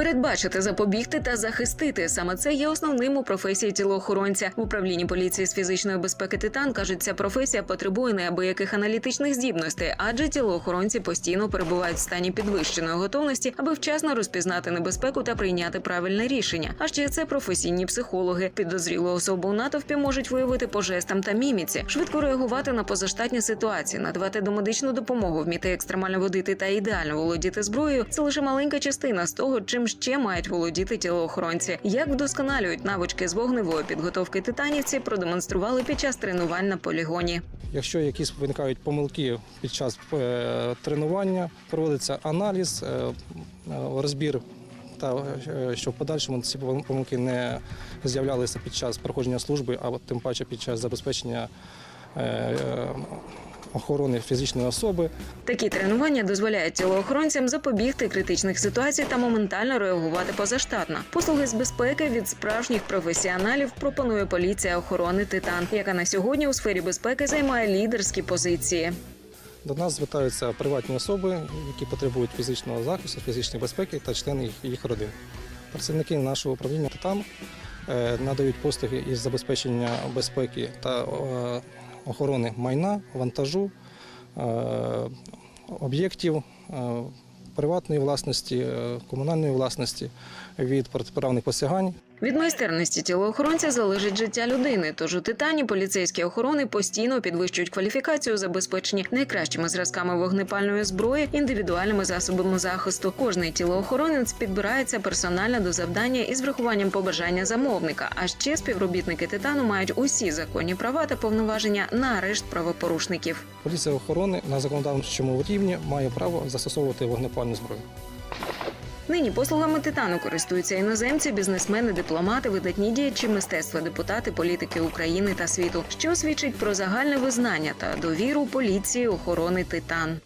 Передбачити, запобігти та захистити саме це є основним у професії тілоохоронця. В управлінні поліції з фізичної безпеки Титан кажуть, ця професія потребує неабияких аналітичних здібностей, адже тілоохоронці постійно перебувають в стані підвищеної готовності, аби вчасно розпізнати небезпеку та прийняти правильне рішення. А ще це професійні психологи. Підозрілу особу у натовпі можуть виявити по жестам та міміці, швидко реагувати на позаштатні ситуації, надавати домедичну допомогу, вміти екстремально водити та ідеально володіти зброєю. Це лише маленька частина з того, чим ще мають володіти тілоохоронці. Як вдосконалюють навички з вогневої підготовки титанівці, продемонстрували під час тренувань на полігоні. Якщо якісь виникають помилки під час е, тренування, проводиться аналіз, е, е, розбір, та щоб в подальшому ці помилки не з'являлися під час проходження служби, а тим паче під час забезпечення охорони фізичної особи. Такі тренування дозволяють тілоохоронцям запобігти критичних ситуацій та моментально реагувати позаштатно. Послуги з безпеки від справжніх професіоналів пропонує поліція охорони Титан, яка на сьогодні у сфері безпеки займає лідерські позиції. До нас звертаються приватні особи, які потребують фізичного захисту, фізичної безпеки та члени їх- родин. Працівники нашого управління ТИТАН е, надають послуги із забезпечення безпеки та е, охорони майна, вантажу, е, об'єктів е, приватної власності, е, комунальної власності від протиправних посягань. Від майстерності тілоохоронця залежить життя людини. Тож у титані поліцейські охорони постійно підвищують кваліфікацію, забезпечені найкращими зразками вогнепальної зброї, індивідуальними засобами захисту. Кожний тілоохоронець підбирається персонально до завдання із врахуванням побажання замовника. А ще співробітники титану мають усі законні права та повноваження на арешт правопорушників. Поліція охорони на законодавчому рівні має право застосовувати вогнепальну зброю. Нині послугами титану користуються іноземці, бізнесмени, дипломати, видатні діячі мистецтва, депутати, політики України та світу, що свідчить про загальне визнання та довіру поліції охорони титан.